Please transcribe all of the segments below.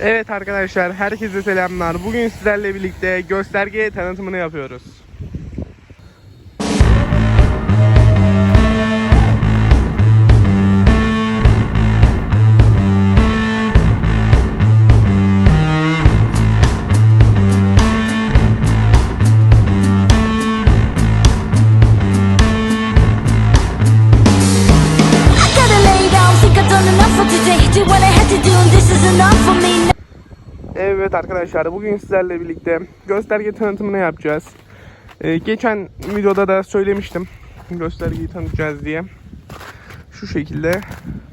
Evet arkadaşlar herkese selamlar. Bugün sizlerle birlikte gösterge tanıtımını yapıyoruz. Evet arkadaşlar bugün sizlerle birlikte gösterge tanıtımını yapacağız. Ee, geçen videoda da söylemiştim göstergeyi tanıtacağız diye. Şu şekilde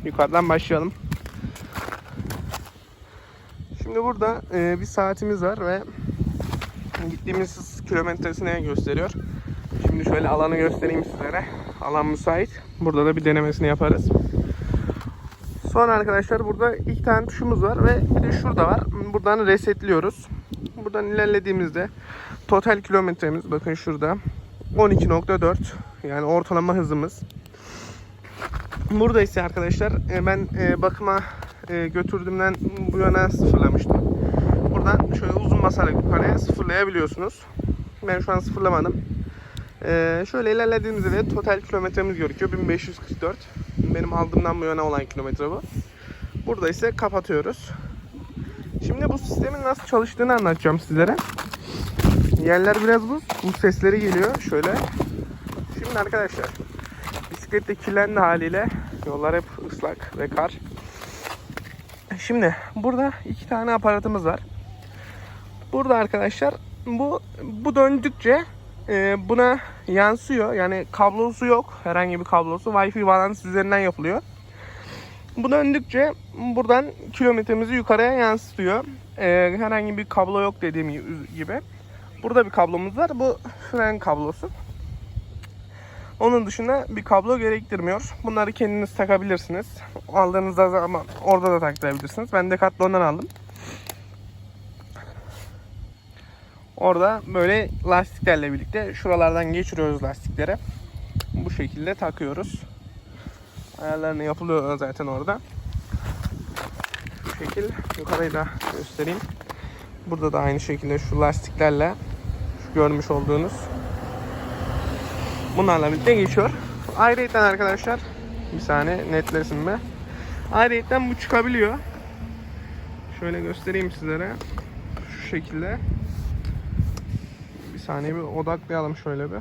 yukarıdan başlayalım. Şimdi burada e, bir saatimiz var ve gittiğimiz kilometresine gösteriyor. Şimdi şöyle alanı göstereyim sizlere. Alan müsait. Burada da bir denemesini yaparız. Sonra arkadaşlar burada iki tane tuşumuz var ve bir de şurada var. Buradan resetliyoruz. Buradan ilerlediğimizde total kilometremiz bakın şurada 12.4 yani ortalama hızımız. Burada ise arkadaşlar e, ben e, bakıma e, götürdüğümden bu yana sıfırlamıştım. Buradan şöyle uzun basarak yukarıya sıfırlayabiliyorsunuz. Ben şu an sıfırlamadım. Şöyle ilerlediğimizde de total kilometremiz gözüküyor 1544. Benim aldığımdan bu yana olan kilometre bu. Burada ise kapatıyoruz. Şimdi bu sistemin nasıl çalıştığını anlatacağım sizlere. Yerler biraz buz. Bu sesleri geliyor. Şöyle. Şimdi arkadaşlar bisiklet de kirlendi haliyle. Yollar hep ıslak ve kar. Şimdi burada iki tane aparatımız var. Burada arkadaşlar bu bu döndükçe e, buna yansıyor. Yani kablosu yok. Herhangi bir kablosu. Wi-Fi bağlantısı üzerinden yapılıyor. Bu döndükçe buradan kilometremizi yukarıya yansıtıyor. E, herhangi bir kablo yok dediğim gibi. Burada bir kablomuz var. Bu fren kablosu. Onun dışında bir kablo gerektirmiyor. Bunları kendiniz takabilirsiniz. Aldığınızda zaman orada da taktırabilirsiniz. Ben Decathlon'dan aldım. Orada böyle lastiklerle birlikte şuralardan geçiriyoruz lastikleri. Bu şekilde takıyoruz. Ayarlarını yapılıyor zaten orada. Şu şekil yukarıyı da göstereyim. Burada da aynı şekilde şu lastiklerle şu görmüş olduğunuz bunlarla birlikte geçiyor. Ayrıca arkadaşlar bir saniye netlesin mi? Ayrıca bu çıkabiliyor. Şöyle göstereyim sizlere. Şu şekilde. Saniye bir odaklayalım şöyle bir.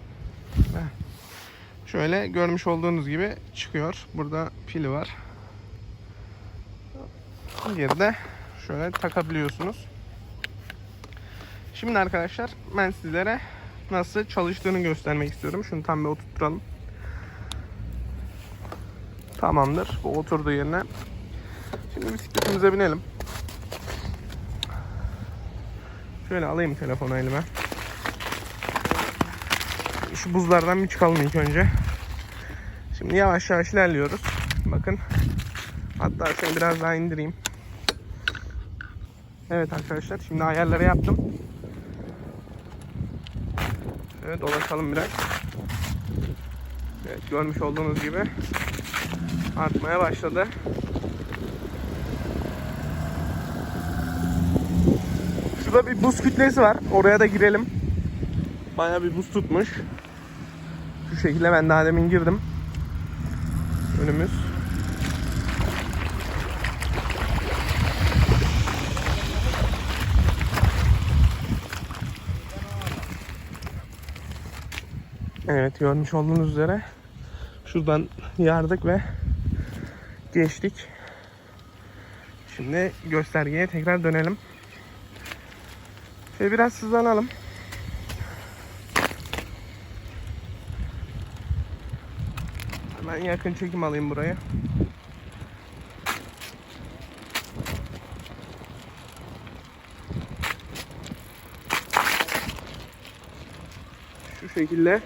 Şöyle görmüş olduğunuz gibi çıkıyor. Burada pili var. Diğeri de şöyle takabiliyorsunuz. Şimdi arkadaşlar ben sizlere nasıl çalıştığını göstermek istiyorum. Şunu tam bir oturtturalım. Tamamdır. Bu oturdu yerine. Şimdi bisikletimize binelim. Şöyle alayım telefonu elime. Şu buzlardan bir çıkalım ilk önce. Şimdi yavaş yavaş ilerliyoruz. Bakın. Hatta şöyle biraz daha indireyim. Evet arkadaşlar şimdi ayarları yaptım. Evet dolaşalım biraz. Evet görmüş olduğunuz gibi artmaya başladı. Şurada bir buz kütlesi var. Oraya da girelim. Baya bir buz tutmuş. Şu şekilde ben daha demin girdim. Önümüz. Evet görmüş olduğunuz üzere şuradan yardık ve geçtik. Şimdi göstergeye tekrar dönelim. Şöyle biraz hızlanalım. Hemen yakın çekim alayım buraya. Şu şekilde.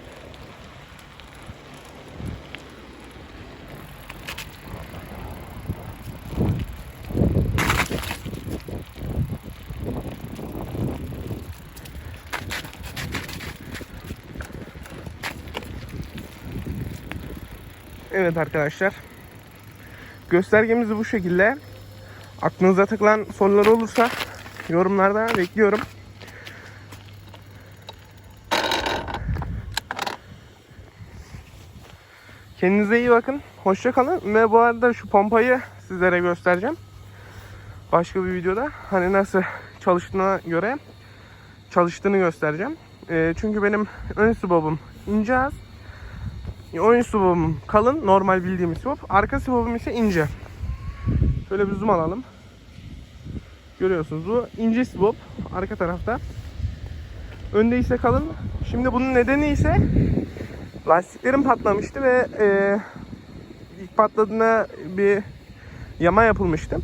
Evet arkadaşlar. Göstergemiz bu şekilde. Aklınıza takılan sorular olursa yorumlarda bekliyorum. Kendinize iyi bakın. Hoşça kalın. Ve bu arada şu pompayı sizlere göstereceğim. Başka bir videoda. Hani nasıl çalıştığına göre çalıştığını göstereceğim. Ee, çünkü benim ön subabım ince az. Ön subabım kalın. Normal bildiğimiz subab. Arka subabım ise ince. Şöyle bir zoom alalım. Görüyorsunuz bu ince subab arka tarafta. Önde ise kalın. Şimdi bunun nedeni ise lastiklerim patlamıştı ve e, ilk patladığında bir yama yapılmıştı.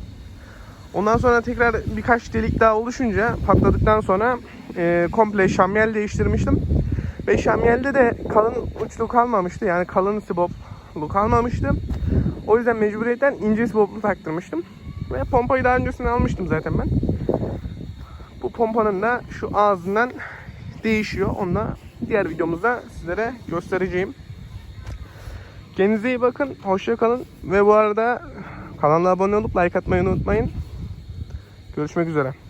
Ondan sonra tekrar birkaç delik daha oluşunca patladıktan sonra e, komple şamyel değiştirmiştim. Ve şamyelde de kalın uçlu kalmamıştı. Yani kalın siboplu kalmamıştı. O yüzden mecburiyetten ince siboplu taktırmıştım. Ve pompayı daha öncesinde almıştım zaten ben. Bu pompanın da şu ağzından değişiyor. Onu da diğer videomuzda sizlere göstereceğim. Kendinize iyi bakın. Hoşça kalın. Ve bu arada kanala abone olup like atmayı unutmayın. Görüşmek üzere.